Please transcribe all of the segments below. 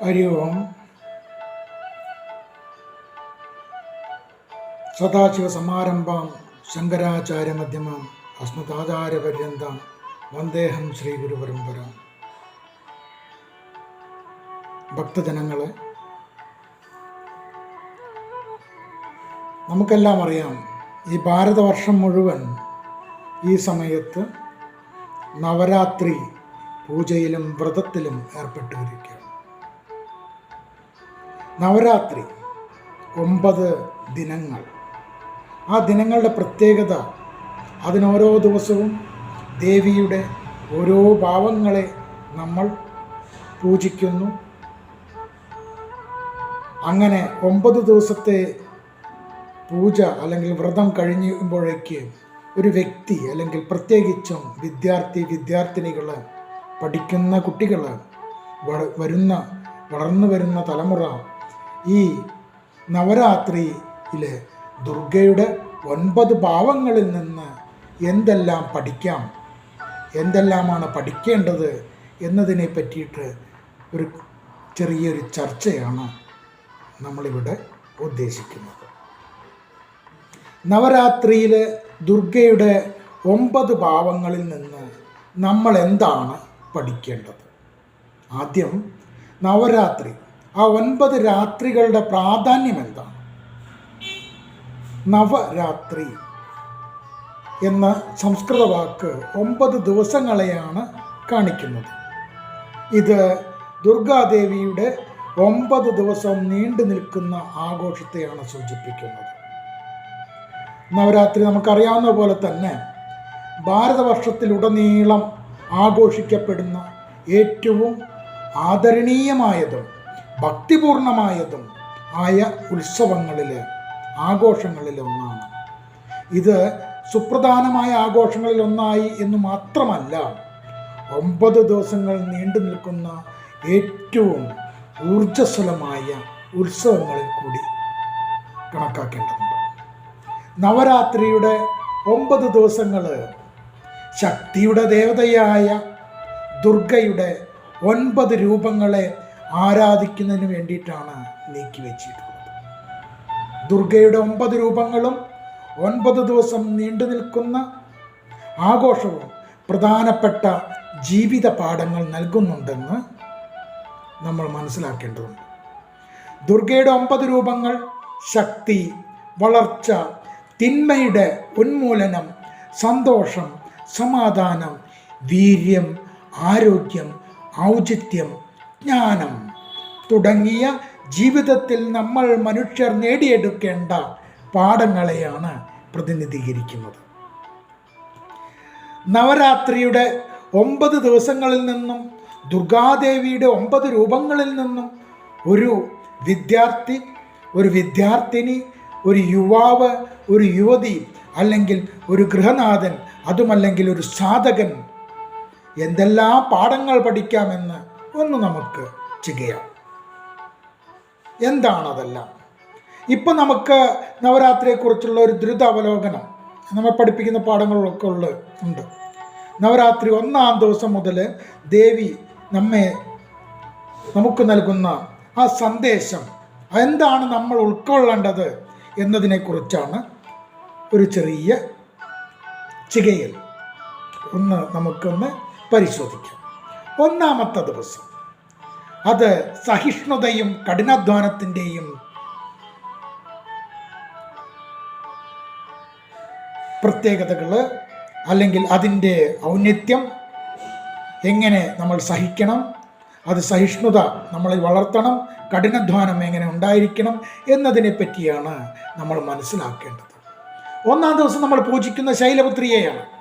ഹരി ओम्। सदाशिवसमारम्भां शङ्कराचार्यमध्यमाम् अस्मदाचार्यपर्यन्तां വന്ദേഹം ശ്രീ ഗുരുപരമ്പര ഭക്തജനങ്ങളെ നമുക്കെല്ലാം അറിയാം ഈ ഭാരതവർഷം മുഴുവൻ ഈ സമയത്ത് നവരാത്രി പൂജയിലും വ്രതത്തിലും ഏർപ്പെട്ടിരിക്കുകയാണ്. നവരാത്രി ഒമ്പത് ദിനങ്ങൾ. ആ ദിനങ്ങളുടെ പ്രത്യേകത അതിനോരോ ദിവസവും ദേവിയുടെ ഓരോ ഭാവങ്ങളെ നമ്മൾ പൂജിക്കുന്നു. അങ്ങനെ ഒമ്പത് ദിവസത്തെ പൂജ അല്ലെങ്കിൽ വ്രതം കഴിയുമ്പോഴേക്ക് ഒരു വ്യക്തി അല്ലെങ്കിൽ പ്രത്യേകിച്ചും വിദ്യാർത്ഥി വിദ്യാർത്ഥിനികൾ പഠിക്കുന്ന കുട്ടികൾ വരുന്ന വളർന്നു വരുന്ന തലമുറ ഈ നവരാത്രിയിലെ ദുർഗയുടെ ഒൻപത് ഭാവങ്ങളിൽ നിന്ന് എന്തെല്ലാം പഠിക്കാം? എന്തെല്ലാമാണ് പഠിക്കേണ്ടത് എന്നതിനെ പറ്റിയിട്ട് ഒരു ചെറിയൊരു ചർച്ചയാണ് നമ്മളിവിടെ ഉദ്ദേശിക്കുന്നത്. നവരാത്രിയിൽ ദുർഗയുടെ ഒമ്പത് ഭാവങ്ങളിൽ നിന്ന് നമ്മൾ എന്താണ് പഠിക്കേണ്ടത്? ആദ്യം നവരാത്രി. ആ ഒൻപത് രാത്രികളുടെ പ്രാധാന്യം എന്താണ്? നവരാത്രി എന്ന സംസ്കൃത വാക്ക് ഒമ്പത് ദിവസങ്ങളെയാണ് കാണിക്കുന്നത്. ഇത് ദുർഗാദേവിയുടെ ഒമ്പത് ദിവസം നീണ്ടു നിൽക്കുന്ന ആഘോഷത്തെയാണ് സൂചിപ്പിക്കുന്നത്. നവരാത്രി നമുക്കറിയാവുന്ന പോലെ തന്നെ ഭാരതവർഷത്തിലുടനീളം ആഘോഷിക്കപ്പെടുന്ന ഏറ്റവും ആദരണീയമായതും ഭക്തിപൂർണമായതും ആയ ഉത്സവങ്ങളിൽ ആഘോഷങ്ങളിൽ ഒന്നാണ്. ഇത് സുപ്രധാനമായ ആഘോഷങ്ങളിൽ ഒന്നായി എന്ന് മാത്രമല്ല ഒമ്പത് ദിവസങ്ങൾ നീണ്ടു നിൽക്കുന്ന ഏറ്റവും ഊർജസ്വലമായ ഉത്സവങ്ങളിൽ കൂടി കണക്കാക്കേണ്ടതുണ്ട്. നവരാത്രിയുടെ ഒമ്പത് ദിവസങ്ങൾ ശക്തിയുടെ ദേവതയായ ദുർഗയുടെ ഒൻപത് രൂപങ്ങളെ ആരാധിക്കുന്നതിന് വേണ്ടിയിട്ടാണ് നീക്കി വെച്ചിട്ടുള്ളത് ദുർഗയുടെ ഒമ്പത് രൂപങ്ങളും ഒൻപത് ദിവസം നീണ്ടു നിൽക്കുന്ന ആഘോഷവും പ്രധാനപ്പെട്ട ജീവിത പാഠങ്ങൾ നൽകുന്നുണ്ടെന്ന് നമ്മൾ മനസ്സിലാക്കേണ്ടതുണ്ട്. ദുർഗയുടെ ഒമ്പത് രൂപങ്ങൾ ശക്തി വളർച്ച തിന്മയുടെ ഉന്മൂലനം സന്തോഷം സമാധാനം വീര്യം ആരോഗ്യം ഔചിത്യം ജ്ഞാനം തുടങ്ങിയ ജീവിതത്തിൽ നമ്മൾ മനുഷ്യർ നേടിയെടുക്കേണ്ട പാഠങ്ങളെയാണ് പ്രതിനിധീകരിക്കുന്നത്. നവരാത്രിയുടെ ഒമ്പത് ദിവസങ്ങളിൽ നിന്നും ദുർഗാദേവിയുടെ ഒമ്പത് രൂപങ്ങളിൽ നിന്നും ഒരു വിദ്യാർത്ഥി ഒരു വിദ്യാർത്ഥിനി ഒരു യുവാവ് ഒരു യുവതി അല്ലെങ്കിൽ ഒരു ഗൃഹനാഥൻ അതുമല്ലെങ്കിൽ ഒരു സാധകൻ എന്തെല്ലാം പാഠങ്ങൾ പഠിക്കാമെന്ന് ഒന്ന് നമുക്ക് ചെയ്യാം. എന്താണതെല്ലാം? ഇപ്പം നമുക്ക് നവരാത്രിയെക്കുറിച്ചുള്ള ഒരു ദ്രുത അവലോകനം നമ്മൾ പഠിപ്പിക്കുന്ന പാഠങ്ങളൊക്കെ ഉള്ള ഉണ്ട്. നവരാത്രി ഒന്നാം ദിവസം മുതൽ ദേവി നമ്മെ നമുക്ക് നൽകുന്ന ആ സന്ദേശം എന്താണ് നമ്മൾ ഉൾക്കൊള്ളേണ്ടത് എന്നതിനെക്കുറിച്ചാണ് ഒരു ചെറിയ ചികയിൽ ഒന്ന് നമുക്കൊന്ന് പരിശോധിക്കാം. ഒന്നാമത്തെ ദിവസം. അത് സഹിഷ്ണുതയും കഠിനാധ്വാനത്തിന്റെയും പ്രത്യേകതകൾ അല്ലെങ്കിൽ അതിന്റെ ഔന്നത്യം എങ്ങനെ നമ്മൾ സഹിക്കണം അത് സഹിഷ്ണുത നമ്മളിൽ വളർത്തണം കഠിനാധ്വാനം എങ്ങനെ ഉണ്ടായിരിക്കണം എന്നതിനെ പറ്റിയാണ് നമ്മൾ മനസ്സിലാക്കേണ്ടത്. ഒന്നാം ദിവസം നമ്മൾ പൂജിക്കുന്ന ശൈലപുത്രിയെയാണ്.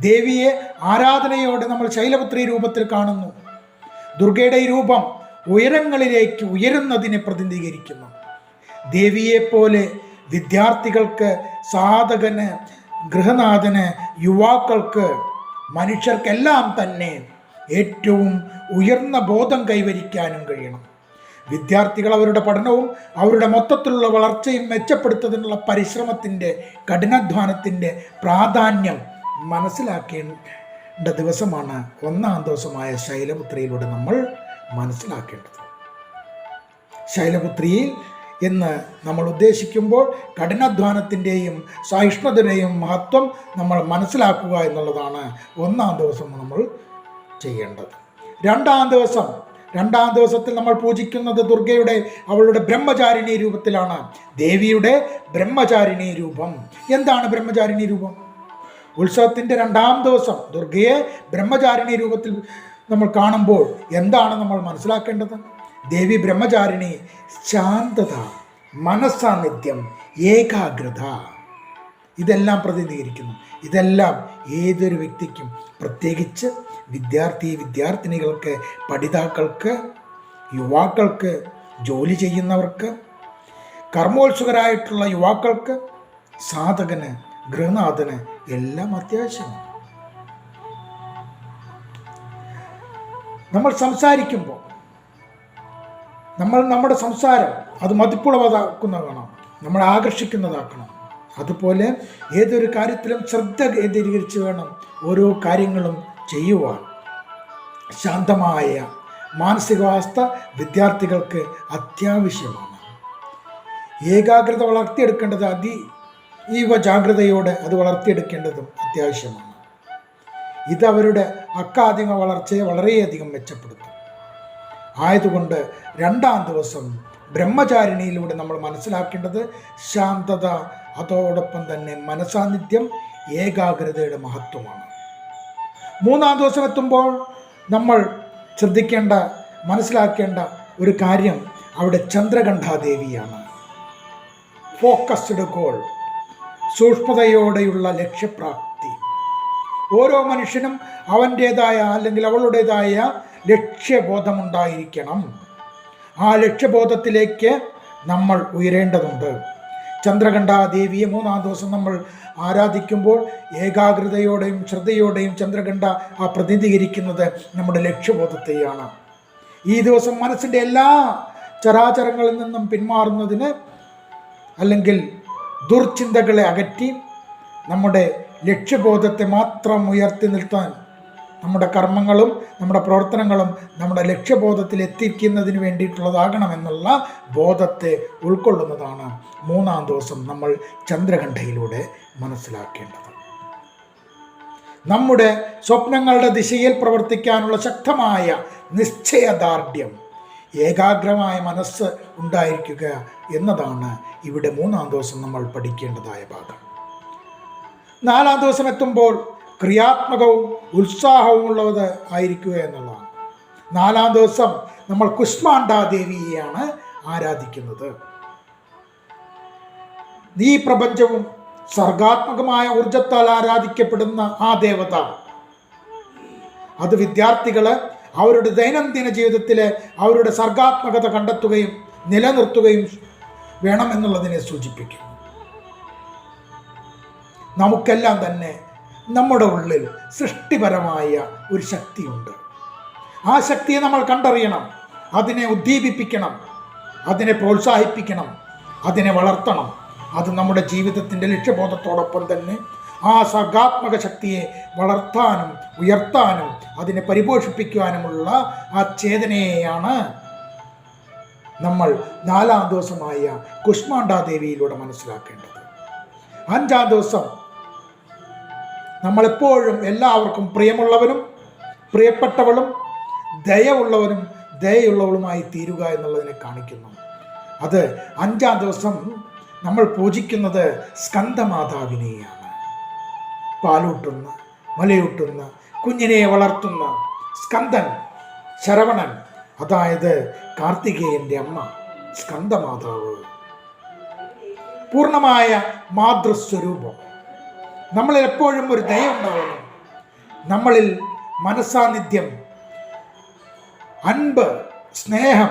ദേവിയെ ആരാധനയോടെ നമ്മൾ ശൈലപുത്രി രൂപത്തിൽ കാണുന്നു. ദുർഗയുടെ രൂപം ഉയരങ്ങളിലേക്ക് ഉയരുന്നതിനെ പ്രതിനിധീകരിക്കുന്നു. ദേവിയെപ്പോലെ വിദ്യാർത്ഥികൾക്ക് സാധകന് ഗൃഹനാഥന് യുവാക്കൾക്ക് മനുഷ്യർക്കെല്ലാം തന്നെ ഏറ്റവും ഉയർന്ന ബോധം കൈവരിക്കാനും കഴിയണം. വിദ്യാർത്ഥികൾ അവരുടെ പഠനവും അവരുടെ മൊത്തത്തിലുള്ള വളർച്ചയും മെച്ചപ്പെടുത്തുന്നതിനുള്ള പരിശ്രമത്തിന്റെ കഠിനാധ്വാനത്തിന്റെ പ്രാധാന്യം മനസ്സിലാക്കേണ്ട ദിവസമാണ് ഒന്നാം ദിവസമായ ശൈലപുത്രിയിലൂടെ നമ്മൾ മനസ്സിലാക്കേണ്ടത്. ശൈലപുത്രിയിൽ എന്ന് നമ്മൾ ഉദ്ദേശിക്കുമ്പോൾ കഠിനാധ്വാനത്തിന്റെയും സഹിഷ്ണുതയുടെയും മഹത്വം നമ്മൾ മനസ്സിലാക്കുക എന്നുള്ളതാണ് ഒന്നാം ദിവസം നമ്മൾ ചെയ്യേണ്ടത്. രണ്ടാം ദിവസം രണ്ടാം ദിവസത്തിൽ നമ്മൾ പൂജിക്കുന്നത് ദുർഗയുടെ അവളുടെ ബ്രഹ്മചാരിണി രൂപത്തിലാണ്. ദേവിയുടെ ബ്രഹ്മചാരിണി രൂപം. എന്താണ് ബ്രഹ്മചാരിണി രൂപം? ഉത്സവത്തിന്റെ രണ്ടാം ദിവസം ദുർഗയെ ബ്രഹ്മചാരിണി രൂപത്തിൽ നമ്മൾ കാണുമ്പോൾ എന്താണ് നമ്മൾ മനസ്സിലാക്കേണ്ടത്? ദേവി ബ്രഹ്മചാരിണി ശാന്തത മനസ്സാന്നിധ്യം ഏകാഗ്രത. ഇതെല്ലാം പ്രതിനിധീകരിക്കുന്നു. ഇതെല്ലാം ഏതൊരു വ്യക്തിക്കും പ്രത്യേകിച്ച് വിദ്യാർത്ഥി വിദ്യാർത്ഥിനികൾക്ക് പഠിതാക്കൾക്ക് യുവാക്കൾക്ക് ജോലി ചെയ്യുന്നവർക്ക് കർമ്മോത്സുകരായിട്ടുള്ള യുവാക്കൾക്ക് സാധകന് ഗൃഹനാഥന് എല്ലാം അത്യാവശ്യമാണ്. നമ്മൾ സംസാരിക്കുമ്പോൾ നമ്മൾ നമ്മുടെ സംസാരം അത് മതിപ്പുളവതാക്കുന്നതാകണം നമ്മളെ ആകർഷിക്കുന്നതാക്കണം അതുപോലെ ഏതൊരു കാര്യത്തിലും ശ്രദ്ധ കേന്ദ്രീകരിച്ച് വേണം ഓരോ കാര്യങ്ങളും ചെയ്യുവാൻ. ശാന്തമായ മാനസികാവസ്ഥ വിദ്യാർത്ഥികൾക്ക് അത്യാവശ്യമാണ്. ഏകാഗ്രത വളർത്തിയെടുക്കേണ്ടത് അതീവ ജാഗ്രതയോടെ അത് വളർത്തിയെടുക്കേണ്ടതും അത്യാവശ്യമാണ്. ഇത് അവരുടെ അക്കാദമിക വളർച്ചയെ വളരെയധികം മെച്ചപ്പെടുത്തും. ആയതുകൊണ്ട് രണ്ടാം ദിവസം ബ്രഹ്മചാരിണിയിലൂടെ നമ്മൾ മനസ്സിലാക്കേണ്ടത് ശാന്തത അതോടൊപ്പം തന്നെ മനസാന്നിധ്യം ഏകാഗ്രതയുടെ മഹത്വമാണ്. മൂന്നാം ദിവസം എത്തുമ്പോൾ നമ്മൾ ശ്രദ്ധിക്കേണ്ട മനസ്സിലാക്കേണ്ട ഒരു കാര്യം അവിടെ ചന്ദ്രകണ്ഠാദേവിയാണ്. Focused goal സൂക്ഷ്മതയോടെയുള്ള ലക്ഷ്യപ്രാപ്തി. ഓരോ മനുഷ്യനും അവന്റേതായ അല്ലെങ്കിൽ അവളുടേതായ ലക്ഷ്യബോധമുണ്ടായിരിക്കണം. ആ ലക്ഷ്യബോധത്തിലേക്ക് നമ്മൾ ഉയരേണ്ടതുണ്ട്. ചന്ദ്രകണ്ഠാദേവിയെ മൂന്നാം ദിവസം നമ്മൾ ആരാധിക്കുമ്പോൾ ഏകാഗ്രതയോടെയും ശ്രദ്ധയോടെയും ചന്ദ്രകണ്ഠ ആ പ്രതിനിധീകരിക്കുന്നത് നമ്മുടെ ലക്ഷ്യബോധത്തെയാണ്. ഈ ദിവസം മനസ്സിന്റെ എല്ലാ ചരാചരങ്ങളിൽ നിന്നും പിന്മാറുന്നതിന് അല്ലെങ്കിൽ ദുർചിന്തകളെ അകറ്റി നമ്മുടെ ലക്ഷ്യബോധത്തെ മാത്രം ഉയർത്തി നിർത്താൻ നമ്മുടെ കർമ്മങ്ങളും നമ്മുടെ പ്രവർത്തനങ്ങളും നമ്മുടെ ലക്ഷ്യബോധത്തിൽ എത്തിക്കുന്നതിന് വേണ്ടിയിട്ടുള്ളതാകണമെന്നുള്ള ബോധത്തെ ഉൾക്കൊള്ളുന്നതാണ് മൂന്നാം ദിവസം നമ്മൾ ചന്ദ്രകണ്ഠയിലൂടെ മനസ്സിലാക്കേണ്ടത്. നമ്മുടെ സ്വപ്നങ്ങളുടെ ദിശയിൽ പ്രവർത്തിക്കാനുള്ള ശക്തമായ നിശ്ചയദാർഢ്യം ഏകാഗ്രമായ മനസ്സ് ഉണ്ടായിരിക്കുക എന്നതാണ് ഇവിടെ മൂന്നാം ദിവസം നമ്മൾ പഠിക്കേണ്ടതായ ഭാഗം. നാലാം ദിവസം എത്തുമ്പോൾ ക്രിയാത്മകവും ഉത്സാഹവും ഉള്ളത് ആയിരിക്കുക എന്നുള്ളതാണ്. നാലാം ദിവസം നമ്മൾ കുഷ്മാണ്ടാദേവിയെയാണ് ആരാധിക്കുന്നത്. നീ പ്രപഞ്ചവും സർഗാത്മകമായ ഊർജത്താൽ ആരാധിക്കപ്പെടുന്ന ആ ദേവത അത് വിദ്യാർത്ഥികളെ അവരുടെ ദൈനംദിന ജീവിതത്തിലെ അവരുടെ സർഗാത്മകത കണ്ടെത്തുകയും നിലനിർത്തുകയും വേണമെന്നുള്ളതിനെ സൂചിപ്പിക്കും. നമുക്കെല്ലാം തന്നെ നമ്മുടെ ഉള്ളിൽ സൃഷ്ടിപരമായ ഒരു ശക്തിയുണ്ട്. ആ ശക്തിയെ നമ്മൾ കണ്ടറിയണം അതിനെ ഉദ്ദീപിപ്പിക്കണം അതിനെ പ്രോത്സാഹിപ്പിക്കണം അതിനെ വളർത്തണം. അത് നമ്മുടെ ജീവിതത്തിന്റെ ലക്ഷ്യബോധത്തോടൊപ്പം തന്നെ ആ സർഗാത്മക ശക്തിയെ വളർത്താനും ഉയർത്താനും അതിനെ പരിപോഷിപ്പിക്കുവാനുമുള്ള ആ ചേതനയെയാണ് നമ്മൾ നാലാം ദിവസമായ കുഷ്മാണ്ഡാദേവിയിലൂടെ മനസ്സിലാക്കേണ്ടത്. അഞ്ചാം ദിവസം നമ്മളെപ്പോഴും എല്ലാവർക്കും പ്രിയമുള്ളവനും പ്രിയപ്പെട്ടവളും ദയവുള്ളവനും ദയയുള്ളവളുമായി തീരുക എന്നുള്ളതിനെ കാണിക്കുന്നു. അത് അഞ്ചാം ദിവസം നമ്മൾ പൂജിക്കുന്നത് സ്കന്ധമാതാവിനെയാണ്. പാലൂട്ടുന്ന മലയൂട്ടുന്ന കുഞ്ഞിനെ വളർത്തുന്ന സ്കന്ദൻ ശരവണൻ അതായത് കാർത്തികേയന്റെ അമ്മ സ്കന്ദമാതാവ്. പൂർണമായ മാതൃസ്വരൂപം. നമ്മളിൽ എപ്പോഴും ഒരു ദയ ഉണ്ടാവണം. നമ്മളിൽ മനസാന്നിധ്യം അൻപ് സ്നേഹം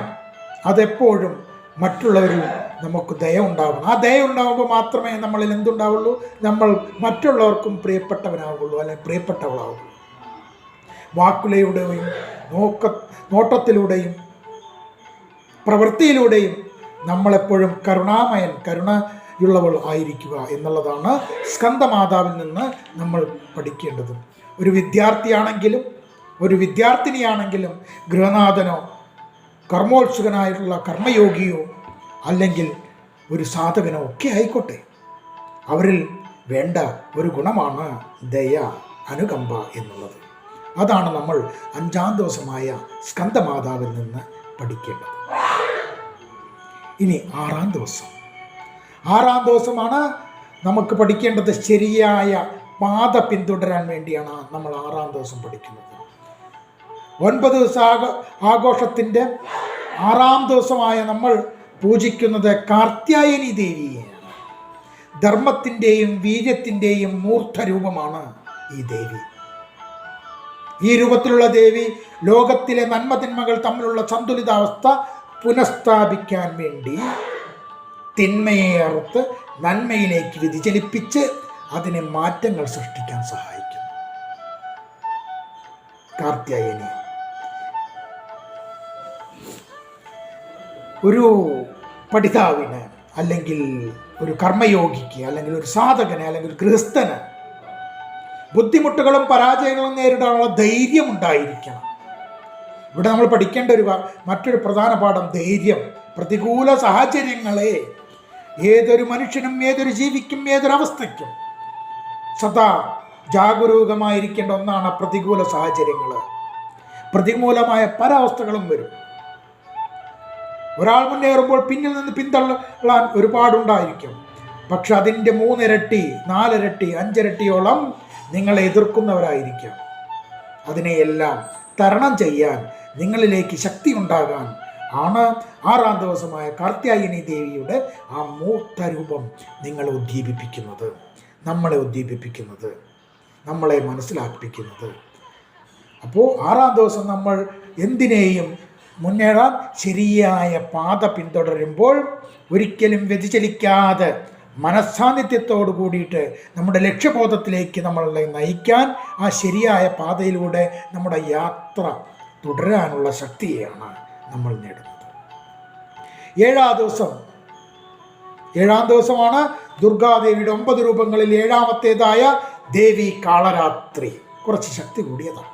അതെപ്പോഴും മറ്റുള്ളവരിൽ നമുക്ക് ദയ ഉണ്ടാവണം. ആ ദയ ഉണ്ടാകുമ്പോൾ മാത്രമേ നമ്മളിൽ എന്തുണ്ടാവുള്ളൂ? നമ്മൾ മറ്റുള്ളവർക്കും പ്രിയപ്പെട്ടവനാവുള്ളൂ അല്ലെങ്കിൽ പ്രിയപ്പെട്ടവളാവുള്ളൂ. വാക്കുലയുടെയും നോക്ക നോട്ടത്തിലൂടെയും പ്രവൃത്തിയിലൂടെയും നമ്മളെപ്പോഴും കരുണാമയൻ കരുണയുള്ളവൾ ആയിരിക്കുക എന്നുള്ളതാണ് സ്കന്ദമാതാവിൽ നിന്ന് നമ്മൾ പഠിക്കേണ്ടത്. ഒരു വിദ്യാർത്ഥിയാണെങ്കിലും ഒരു വിദ്യാർത്ഥിനിയാണെങ്കിലും ഗൃഹനാഥനോ കർമ്മോത്സുകനായിട്ടുള്ള കർമ്മയോഗിയോ അല്ലെങ്കിൽ ഒരു സാധകനോ ഒക്കെ ആയിക്കോട്ടെ. അവരിൽ വേണ്ട ഒരു ഗുണമാണ് ദയ അനുകമ്പ എന്നുള്ളത്. അതാണ് നമ്മൾ അഞ്ചാം ദിവസമായ സ്കന്ദമാതാവിൽ നിന്ന് പഠിക്കേണ്ടത്. ഇനി ആറാം ദിവസം. ആറാം ദിവസമാണ് നമുക്ക് പഠിക്കേണ്ടത് ശരിയായ പാത പിന്തുടരാൻ വേണ്ടിയാണ് നമ്മൾ ആറാം ദിവസം പഠിക്കുന്നത്. ഒൻപത് ദിവസ ആഘോ ആഘോഷത്തിന്റെ ആറാം ദിവസമായ നമ്മൾ പൂജിക്കുന്നത് കാർത്യായനി ദേവിയെയാണ്. ധർമ്മത്തിന്റെയും വീര്യത്തിന്റെയും മൂർത്ത രൂപമാണ് ഈ ദേവി. ഈ രൂപത്തിലുള്ള ദേവി ലോകത്തിലെ നന്മതിന്മകൾ തമ്മിലുള്ള സന്തുലിതാവസ്ഥ പുനഃസ്ഥാപിക്കാൻ വേണ്ടി തിന്മയെ അറുത്ത് നന്മയിലേക്ക് വ്യതിചലിപ്പിച്ച് അതിനെ മാറ്റങ്ങൾ സൃഷ്ടിക്കാൻ സഹായിക്കുന്നു. കാർത്യായനി ഒരു പഠിതാവിന് അല്ലെങ്കിൽ ഒരു കർമ്മയോഗിക്ക് അല്ലെങ്കിൽ ഒരു സാധകന് അല്ലെങ്കിൽ ഒരു ഗൃഹസ്ഥന് ബുദ്ധിമുട്ടുകളും പരാജയങ്ങളും നേരിടാനുള്ള ധൈര്യം ഉണ്ടായിരിക്കണം. ഇവിടെ നമ്മൾ പഠിക്കേണ്ട ഒരു മറ്റൊരു പ്രധാന പാഠം ധൈര്യം. പ്രതികൂല സാഹചര്യങ്ങളെ ഏതൊരു മനുഷ്യനും ഏതൊരു ജീവിക്കും ഏതൊരവസ്ഥയ്ക്കും സദാ ജാഗരൂകമായിരിക്കേണ്ട ഒന്നാണ് പ്രതികൂല സാഹചര്യങ്ങൾ. പ്രതികൂലമായ പല അവസ്ഥകളും വരും. ഒരാൾ മുന്നേറുമ്പോൾ പിന്നിൽ നിന്ന് പിന്തള്ളാൻ ഒരുപാടുണ്ടായിരിക്കും. പക്ഷെ അതിന്റെ മൂന്നിരട്ടി നാലിരട്ടി അഞ്ചിരട്ടിയോളം നിങ്ങളെ എതിർക്കുന്നവരായിരിക്കാം. അതിനെയെല്ലാം തരണം ചെയ്യാൻ നിങ്ങളിലേക്ക് ശക്തി ഉണ്ടാകാൻ ആണ് ആറാം ദിവസമായ കാർത്യായനി ദേവിയുടെ ആ മൂർത്തരൂപം നിങ്ങളെ ഉദ്ദീപിപ്പിക്കുന്നത് നമ്മളെ ഉദ്ദീപിപ്പിക്കുന്നത് നമ്മളെ മനസ്സിലാക്കിപ്പിക്കുന്നത്. അപ്പോൾ ആറാം ദിവസം നമ്മൾ എന്തിനേയും മുന്നേറാൻ ശരിയായ പാത പിന്തുടരുമ്പോൾ ഒരിക്കലും വ്യതിചലിക്കാതെ മനസ്സാന്നിധ്യത്തോട് കൂടിയിട്ട് നമ്മുടെ ലക്ഷ്യബോധത്തിലേക്ക് നമ്മളെ നയിക്കാൻ ആ ശരിയായ പാതയിലൂടെ നമ്മുടെ യാത്ര തുടരാനുള്ള ശക്തിയാണ് നമ്മൾ നേടുന്നത്. ഏഴാം ദിവസം ഏഴാം ദിവസമാണ് ദുർഗാദേവിയുടെ ഒമ്പത് രൂപങ്ങളിൽ ഏഴാമത്തേതായ ദേവി കാളരാത്രി. കുറച്ച് ശക്തി കൂടിയതാണ്.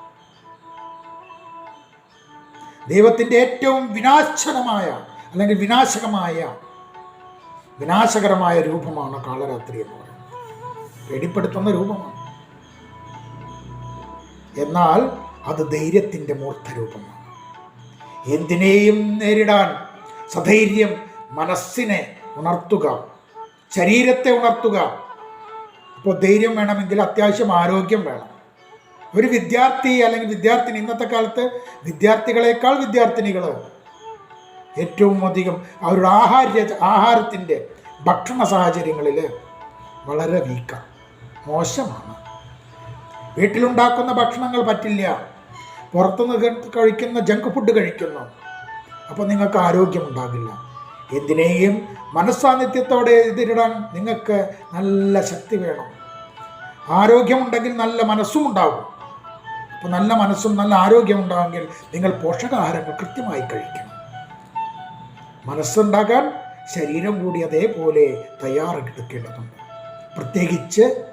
ദൈവത്തിന്റെ ഏറ്റവും വിനാശനമായ അല്ലെങ്കിൽ വിനാശകമായ വിനാശകരമായ രൂപമാണ് കാളരാത്രി എന്ന് പറയുന്നത്. പേടിപ്പെടുത്തുന്ന രൂപമാണ്. എന്നാൽ അത് ധൈര്യത്തിന്റെ മൂർത്തരൂപമാണ്. എന്തിനേയും നേരിടാൻ സധൈര്യം മനസ്സിനെ ഉണർത്തുക ശരീരത്തെ ഉണർത്തുക. അപ്പോൾ ധൈര്യം വേണമെങ്കിൽ അത്യാവശ്യം ആരോഗ്യം വേണം. ഒരു വിദ്യാർത്ഥി അല്ലെങ്കിൽ വിദ്യാർത്ഥിനി ഇന്നത്തെ കാലത്ത് വിദ്യാർത്ഥികളെക്കാൾ വിദ്യാർത്ഥിനികൾ ഏറ്റവും അധികം അവരുടെ ആഹാര ആഹാരത്തിന്റെ ഭക്ഷണ സാഹചര്യങ്ങളിൽ വളരെ വീക്കാണ് മോശമാണ്. വീട്ടിലുണ്ടാക്കുന്ന ഭക്ഷണങ്ങൾ പറ്റില്ല. പുറത്തുനിന്ന് കഴിക്കുന്ന ജങ്ക് ഫുഡ് കഴിക്കുന്നു. അപ്പോൾ നിങ്ങൾക്ക് ആരോഗ്യമുണ്ടാകില്ല എന്തിനേയും മനസ്സാന്നിധ്യത്തോടെ എതിരിടാൻ നിങ്ങൾക്ക് നല്ല ശക്തി വേണം. ആരോഗ്യമുണ്ടെങ്കിൽ നല്ല മനസ്സും ഉണ്ടാവും. അപ്പോൾ നല്ല മനസ്സും നല്ല ആരോഗ്യം ഉണ്ടാകുമെങ്കിൽ നിങ്ങൾ പോഷകാഹാരങ്ങൾ കൃത്യമായി കഴിക്കണം. മനസ്സുണ്ടാകാൻ ശരീരം കൂടി അതേപോലെ തയ്യാറെടുക്കേണ്ടതുണ്ട്. പ്രത്യേകിച്ച്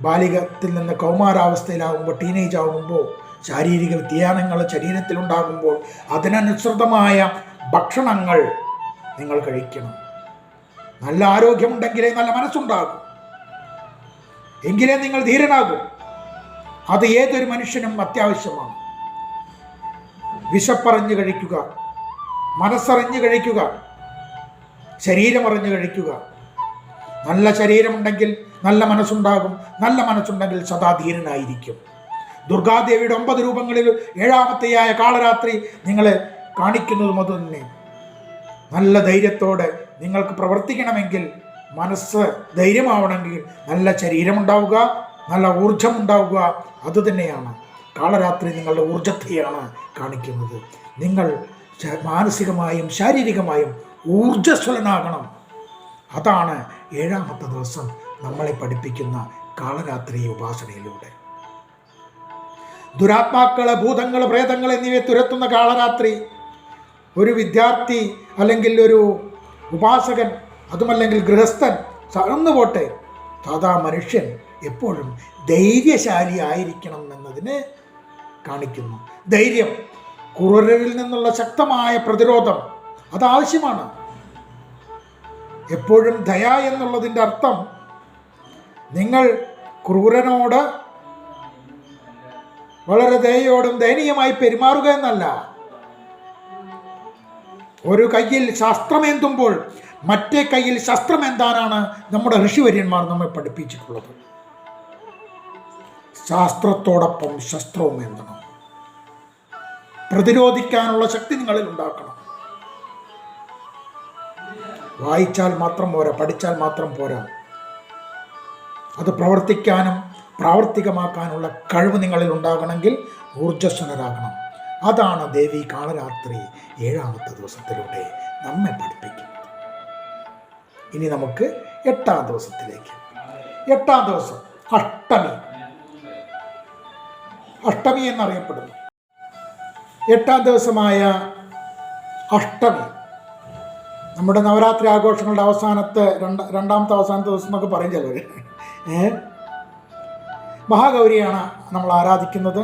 ബാലികത്തിൽ നിന്ന് കൗമാരാവസ്ഥയിലാകുമ്പോൾ ടീനേജ് ആകുമ്പോൾ ശാരീരിക വ്യതിയാനങ്ങൾ ശരീരത്തിലുണ്ടാകുമ്പോൾ അതിനനുസൃതമായ ഭക്ഷണങ്ങൾ നിങ്ങൾ കഴിക്കണം. നല്ല ആരോഗ്യമുണ്ടെങ്കിലേ നല്ല മനസ്സുണ്ടാകും. എങ്കിലേ നിങ്ങൾ ധീരനാകും. അത് ഏതൊരു മനുഷ്യനും അത്യാവശ്യമാണ്. വിശപ്പറഞ്ഞു കഴിക്കുക. മനസ്സറിഞ്ഞ് കഴിക്കുക. ശരീരമറിഞ്ഞ് കഴിക്കുക. നല്ല ശരീരമുണ്ടെങ്കിൽ നല്ല മനസ്സുണ്ടാകും. നല്ല മനസ്സുണ്ടെങ്കിൽ സദാധീരനായിരിക്കും ദുർഗാദേവിയുടെ ഒമ്പത് രൂപങ്ങളിൽ ഏഴാമത്തെയായ കാളരാത്രി നിങ്ങളെ കാണിക്കുന്നതും അത് തന്നെ നല്ല ധൈര്യത്തോടെ നിങ്ങൾക്ക് പ്രവർത്തിക്കണമെങ്കിൽ മനസ്സ് ധൈര്യമാവണമെങ്കിൽ നല്ല ശരീരമുണ്ടാവുക നല്ല ഊർജം ഉണ്ടാവുക അതുതന്നെയാണ് കാളരാത്രി നിങ്ങളുടെ ഊർജത്തെയാണ് കാണിക്കുന്നത്. നിങ്ങൾ മാനസികമായും ശാരീരികമായും ഊർജസ്വലനാകണം. അതാണ് ഏഴാമത്തെ ദിവസം നമ്മളെ പഠിപ്പിക്കുന്ന കാളരാത്രി ഉപാസനയിലൂടെ. ദുരാത്മാക്കൾ ഭൂതങ്ങൾ പ്രേതങ്ങൾ എന്നിവയെ തുരത്തുന്ന കാളരാത്രി. ഒരു വിദ്യാർത്ഥി അല്ലെങ്കിൽ ഒരു ഉപാസകൻ അതുമല്ലെങ്കിൽ ഗൃഹസ്ഥൻ സറന്നു പോട്ടെ. സാധാ മനുഷ്യൻ എപ്പോഴും ധൈര്യശാലി ആയിരിക്കണം എന്നതിന് കാണിക്കുന്നു. ധൈര്യം. ക്രൂരരിൽ നിന്നുള്ള ശക്തമായ പ്രതിരോധം അതാവശ്യമാണ്. എപ്പോഴും ദയ എന്നുള്ളതിന്റെ അർത്ഥം നിങ്ങൾ ക്രൂരനോട് വളരെ ദയയോടും ദയനീയമായി പെരുമാറുക എന്നല്ല. ഒരു കയ്യിൽ ശാസ്ത്രമേന്തുമ്പോൾ മറ്റേ കയ്യിൽ ശാസ്ത്രമെന്താനാണ് നമ്മുടെ ഋഷിവര്യന്മാർ നമ്മെ പഠിപ്പിച്ചിട്ടുള്ളത്. ശാസ്ത്രത്തോടൊപ്പം ശസ്ത്രവും ഏന്തണം പ്രതിരോധിക്കാനുള്ള ശക്തി നിങ്ങളിൽ ഉണ്ടാക്കണം. വായിച്ചാൽ മാത്രം പോരാ പഠിച്ചാൽ മാത്രം പോരാ. അത് പ്രവർത്തിക്കാനും പ്രാവർത്തികമാക്കാനുള്ള കഴിവ് നിങ്ങളിൽ ഉണ്ടാകണമെങ്കിൽ ഊർജസ്വനരാകണം അതാണ് ദേവി കാളരാത്രി ഏഴാമത്തെ ദിവസത്തിലൂടെ നമ്മെ പഠിപ്പിക്കുന്നത്. ഇനി നമുക്ക് എട്ടാം ദിവസത്തിലേക്ക്. എട്ടാം ദിവസം അഷ്ടമി. അഷ്ടമി എന്നറിയപ്പെടുന്നു. എട്ടാം ദിവസമായ അഷ്ടമി. നമ്മുടെ നവരാത്രി ആഘോഷങ്ങളുടെ അവസാനത്തെ രണ്ട രണ്ടാമത്തെ അവസാനത്തെ ദിവസം എന്നൊക്കെ പറയും ചിലവർ മഹാഗൗരിയാണ് നമ്മൾ ആരാധിക്കുന്നത്.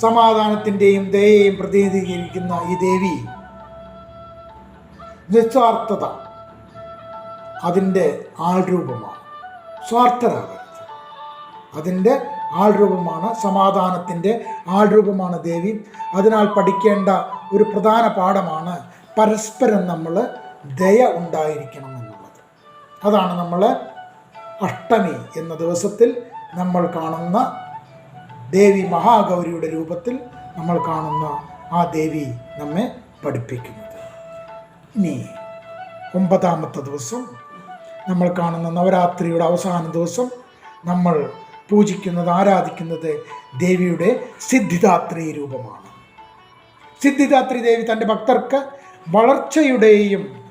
സമാധാനത്തിന്റെയും ദയയെയും പ്രതിനിധീകരിക്കുന്ന ഈ ദേവി നിസ്വാർത്ഥത അതിന്റെ ആൾരൂപമാണ്. സ്വാർത്ഥരാകരുത്. അതിന്റെ ആൾരൂപമാണ് സമാധാനത്തിന്റെ ആൾരൂപമാണ് ദേവി. അതിനാൽ പഠിക്കേണ്ട ഒരു പ്രധാന പാഠമാണ് പരസ്പരം നമ്മൾ ദയ ഉണ്ടായിരിക്കണം എന്നുള്ളത്. അതാണ് നമ്മൾ അഷ്ടമി എന്ന ദിവസത്തിൽ നമ്മൾ കാണുന്ന ദേവി മഹാഗൗരിയുടെ രൂപത്തിൽ നമ്മൾ കാണുന്ന ആ ദേവി നമ്മെ പഠിപ്പിക്കുന്നത്. ഇനി ഒമ്പതാമത്തെ ദിവസം നമ്മൾ കാണുന്ന നവരാത്രിയുടെ അവസാന ദിവസം നമ്മൾ പൂജിക്കുന്നത് ആരാധിക്കുന്നത് ദേവിയുടെ സിദ്ധിദാത്രി രൂപമാണ്. സിദ്ധിദാത്രി ദേവി തന്റെ ഭക്തർക്ക് വളർച്ചയുടെയും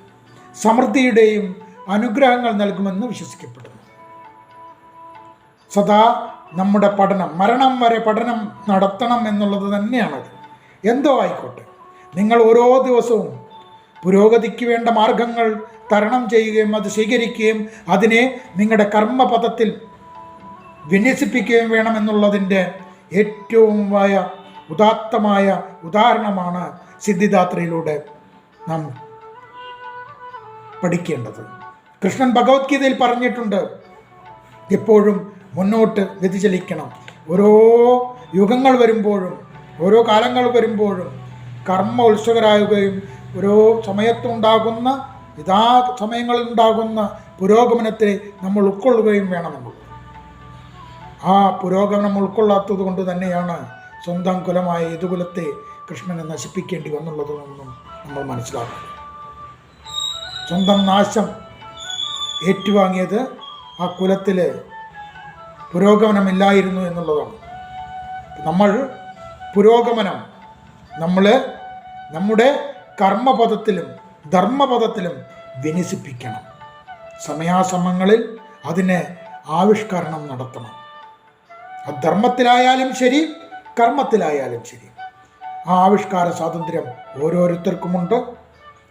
സമൃദ്ധിയുടെയും അനുഗ്രഹങ്ങൾ നൽകുമെന്ന് വിശ്വസിക്കപ്പെടുന്നു. സദാ നമ്മുടെ പഠനം മരണം വരെ പഠനം നടത്തണം എന്നുള്ളത് തന്നെയാണത്. എന്തോ ആയിക്കോട്ടെ. നിങ്ങൾ ഓരോ ദിവസവും പുരോഗതിക്ക് വേണ്ട മാർഗങ്ങൾ തരണം ചെയ്യുകയും അത് സ്വീകരിക്കുകയും അതിനെ നിങ്ങളുടെ കർമ്മപഥത്തിൽ വിന്യസിപ്പിക്കുകയും വേണമെന്നുള്ളതിന്റെ ഏറ്റവും വായ ഉദാത്തമായ ഉദാഹരണമാണ് സിദ്ധിദാത്രയിലൂടെ നാം പഠിക്കേണ്ടത്. കൃഷ്ണൻ ഭഗവത്ഗീതയിൽ പറഞ്ഞിട്ടുണ്ട് എപ്പോഴും മുന്നോട്ട് വ്യതിചലിക്കണം. ഓരോ യുഗങ്ങൾ വരുമ്പോഴും ഓരോ കാലങ്ങൾ വരുമ്പോഴും കർമ്മ ഉത്സുകരാകുകയും ഓരോ സമയത്തുണ്ടാകുന്ന യഥാ സമയങ്ങളിൽ ഉണ്ടാകുന്ന പുരോഗമനത്തെ നമ്മൾ ഉൾക്കൊള്ളുകയും വേണമെന്നുള്ളൂ. ആ പുരോഗമനം ഉൾക്കൊള്ളാത്തത് കൊണ്ട് തന്നെയാണ് സ്വന്തം കുലമായ യദുകുലത്തെ കൃഷ്ണനെ നശിപ്പിക്കേണ്ടി വന്നുള്ളതെന്നും നമ്മൾ മനസ്സിലാക്കണം. സ്വന്തം നാശം ഏറ്റുവാങ്ങിയത് ആ കുലത്തിൽ പുരോഗമനമില്ലായിരുന്നു എന്നുള്ളതാണ്. നമ്മൾ പുരോഗമനം നമ്മൾ നമ്മുടെ കർമ്മപദത്തിലും ധർമ്മപദത്തിലും വിന്യസിപ്പിക്കണം. സമയാസമങ്ങളിൽ അതിന് ആവിഷ്കരണം നടത്തണം. ധർമ്മത്തിലായാലും ശരി കർമ്മത്തിലായാലും ശരി. ആ ആവിഷ്കാര സ്വാതന്ത്ര്യം ഓരോരുത്തർക്കുമുണ്ട്.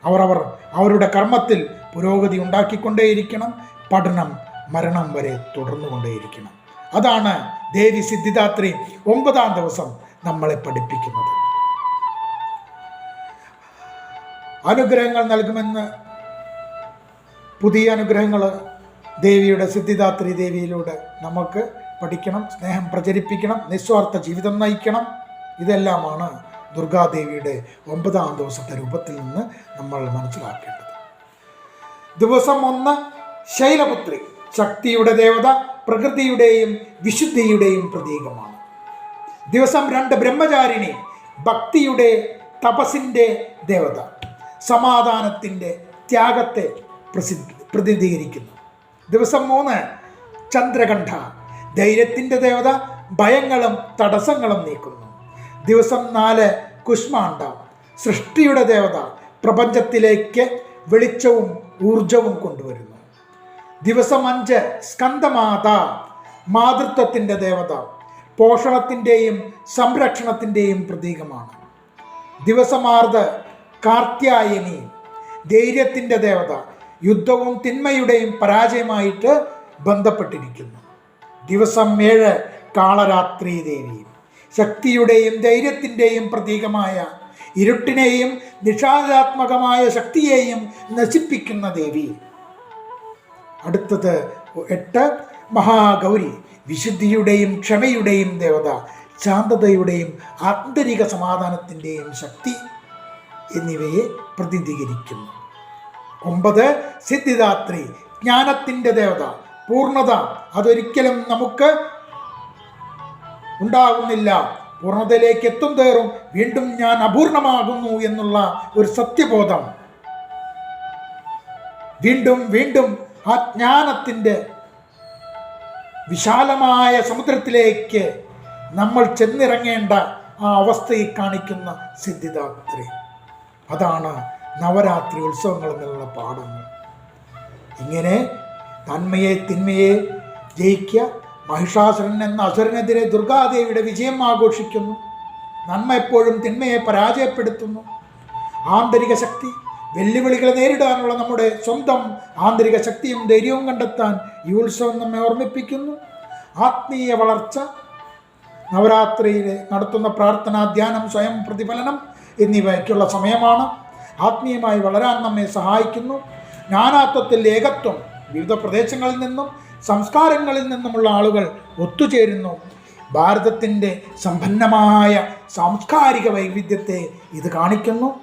അവരവർ അവരുടെ കർമ്മത്തിൽ പുരോഗതി ഉണ്ടാക്കിക്കൊണ്ടേയിരിക്കണം. പഠനം മരണം വരെ തുടർന്നു തുടർന്നുകൊണ്ടേയിരിക്കണം. അതാണ് ദേവി സിദ്ധിദാത്രി ഒമ്പതാം ദിവസം നമ്മളെ പഠിപ്പിക്കുന്നത്. അനുഗ്രഹങ്ങൾ നൽകുമെന്ന് പുതിയ അനുഗ്രഹങ്ങൾ ദേവിയുടെ സിദ്ധിദാത്രി ദേവിയിലൂടെ നമുക്ക് പഠിക്കണം സ്നേഹം പ്രചരിപ്പിക്കണം നിസ്വാർത്ഥ ജീവിതം നയിക്കണം. ഇതെല്ലാമാണ് ദുർഗാദേവിയുടെ ഒമ്പതാം ദിവസത്തെ രൂപത്തിൽ നിന്ന് നമ്മൾ മനസ്സിലാക്കേണ്ടത്. ദിവസം ഒന്ന് ശൈലപുത്രി ശക്തിയുടെ ദേവത പ്രകൃതിയുടെയും വിശുദ്ധിയുടെയും പ്രതീകമാണ്. ദിവസം രണ്ട് ബ്രഹ്മചാരിണി ഭക്തിയുടെ തപസിന്റെ ദേവത സമാധാനത്തിന്റെ ത്യാഗത്തെ പ്രസിദ്ധ പ്രതിനിധീകരിക്കുന്നു. ദിവസം മൂന്ന് ചന്ദ്രകണ്ഠ ധൈര്യത്തിന്റെ ദേവത ഭയങ്ങളും തടസ്സങ്ങളും നീക്കുന്നു. ദിവസം നാല് കുഷ്മാണ്ട സൃഷ്ടിയുടെ ദേവത പ്രപഞ്ചത്തിലേക്ക് വെളിച്ചവും ഊർജവും കൊണ്ടുവരുന്നു. ദിവസം അഞ്ച് സ്കന്ദമാത മാതൃത്വത്തിന്റെ ദേവത പോഷണത്തിന്റെയും സംരക്ഷണത്തിന്റെയും പ്രതീകമാണ്. ദിവസം ആറ് കാർത്യായനി ധൈര്യത്തിന്റെ ദേവത യുദ്ധവും തിന്മയുടെയും പരാജയമായിട്ട് ബന്ധപ്പെട്ടിരിക്കുന്നു. ദിവസം ഏഴ് കാളരാത്രി ദേവി. ശക്തിയുടെയും ധൈര്യത്തിന്റെയും പ്രതീകമായ ഇരുട്ടിനെയും നിഷാദാത്മകമായ ശക്തിയെയും നശിപ്പിക്കുന്ന ദേവി. അടുത്തത് എട്ട് മഹാഗൗരി. വിശുദ്ധിയുടെയും ക്ഷമയുടെയും ദേവത ശാന്തതയുടെയും ആന്തരിക സമാധാനത്തിന്റെയും ശക്തി എന്നിവയെ പ്രതിനിധീകരിക്കുന്നു. ഒമ്പത് സിദ്ധിദാത്രി. ജ്ഞാനത്തിന്റെ ദേവത പൂർണത അതൊരിക്കലും നമുക്ക് ഉണ്ടാകുന്നില്ല പൂർണതയിലേക്ക് എത്തും തേറും വീണ്ടും ഞാൻ അപൂർണമാകുന്നു എന്നുള്ള ഒരു സത്യബോധം. വീണ്ടും വീണ്ടും ആ ജ്ഞാനത്തിന്റെ വിശാലമായ സമുദ്രത്തിലേക്ക് നമ്മൾ ചെന്നിറങ്ങേണ്ട ആ അവസ്ഥയെ കാണിക്കുന്ന സിദ്ധിദാത്രി. അതാണ് നവരാത്രി ഉത്സവങ്ങൾ എന്നുള്ള പാഠങ്ങൾ. ഇങ്ങനെ നന്മയെ തിന്മയെ ജയിക്കുക. മഹിഷാസുരൻ എന്ന അസുരനെതിരെ ദുർഗാദേവിയുടെ വിജയം ആഘോഷിക്കുന്നു. നന്മ എപ്പോഴും തിന്മയെ പരാജയപ്പെടുത്തുന്നു. ആന്തരിക ശക്തി വെല്ലുവിളികളെ നേരിടാനുള്ള നമ്മുടെ സ്വന്തം ആന്തരിക ശക്തിയും ധൈര്യവും കണ്ടെത്താൻ ഈ ഉത്സവം നമ്മെ ഓർമ്മിപ്പിക്കുന്നു. ആത്മീയ വളർച്ച നവരാത്രിയിൽ നടത്തുന്ന പ്രാർത്ഥന ധ്യാനം സ്വയം പ്രതിഫലനം എന്നിവയ്ക്കുള്ള സമയമാണ്. ആത്മീയമായി വളരാൻ നമ്മെ സഹായിക്കുന്നു. ജ്ഞാനാത്വത്തിൽ ഏകത്വം വിവിധ പ്രദേശങ്ങളിൽ നിന്നും സംസ്കാരങ്ങളിൽ നിന്നുമുള്ള ആളുകൾ ഒത്തുചേരുന്നു. ഭാരതത്തിന്റെ സമ്പന്നമായ സാംസ്കാരിക വൈവിധ്യത്തെ ഇത് കാണിക്കുന്നു.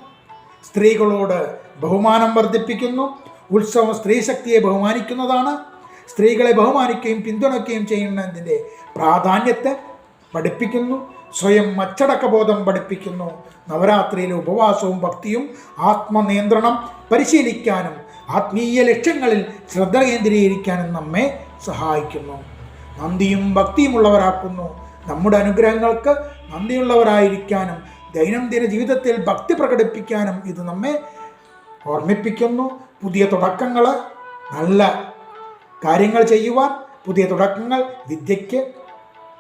സ്ത്രീകളോട് ബഹുമാനം വർദ്ധിപ്പിക്കുന്നു. ഉത്സവം സ്ത്രീശക്തിയെ ബഹുമാനിക്കുന്നതാണ്. സ്ത്രീകളെ ബഹുമാനിക്കുകയും പിന്തുണയ്ക്കുകയും ചെയ്യുന്നതിന്റെ പ്രാധാന്യത്തെ പഠിപ്പിക്കുന്നു. സ്വയം അച്ചടക്കബോധം പഠിപ്പിക്കുന്നു. നവരാത്രിയിലെ ഉപവാസവും ഭക്തിയും ആത്മനിയന്ത്രണം പരിശീലിക്കാനും ആത്മീയ ലക്ഷ്യങ്ങളിൽ ശ്രദ്ധ കേന്ദ്രീകരിക്കാനും നമ്മെ സഹായിക്കുന്നു. നന്ദിയും ഭക്തിയുമുള്ളവരാക്കുന്നു. നമ്മുടെ അനുഗ്രഹങ്ങൾക്ക് നന്ദിയുള്ളവരായിരിക്കാനും ദൈനംദിന ജീവിതത്തിൽ ഭക്തി പ്രകടിപ്പിക്കാനും ഇത് നമ്മെ ഓർമ്മിപ്പിക്കുന്നു. പുതിയ തുടക്കങ്ങൾ നല്ല കാര്യങ്ങൾ ചെയ്യുവാൻ പുതിയ തുടക്കങ്ങൾ വിദ്യയ്ക്ക്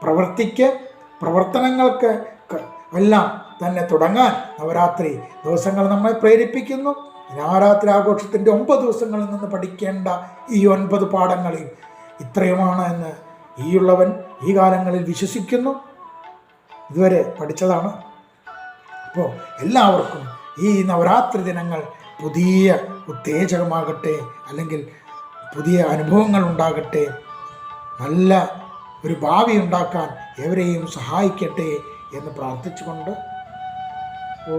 പ്രവൃത്തിക്ക് പ്രവർത്തനങ്ങൾക്ക് എല്ലാം തന്നെ തുടങ്ങാൻ നവരാത്രി ദിവസങ്ങൾ നമ്മളെ പ്രേരിപ്പിക്കുന്നു. നവരാത്രി ആഘോഷത്തിന്റെ ഒമ്പത് ദിവസങ്ങളിൽ നിന്ന് പഠിക്കേണ്ട ഈ ഒൻപത് പാഠങ്ങളിൽ ഇത്രയുമാണ് എന്ന് ഈയുള്ളവൻ ഈ കാലങ്ങളിൽ വിശ്വസിക്കുന്നു. ഇതുവരെ പഠിച്ചതാണ്. അപ്പോൾ എല്ലാവർക്കും ഈ നവരാത്രി ദിനങ്ങൾ പുതിയ ഉത്തേജകമാകട്ടെ അല്ലെങ്കിൽ പുതിയ അനുഭവങ്ങൾ ഉണ്ടാകട്ടെ നല്ല ഒരു ഭാവി ഉണ്ടാക്കാൻ എവരെയും സഹായിക്കട്ടെ എന്ന് പ്രാർത്ഥിച്ചുകൊണ്ട്. ഓ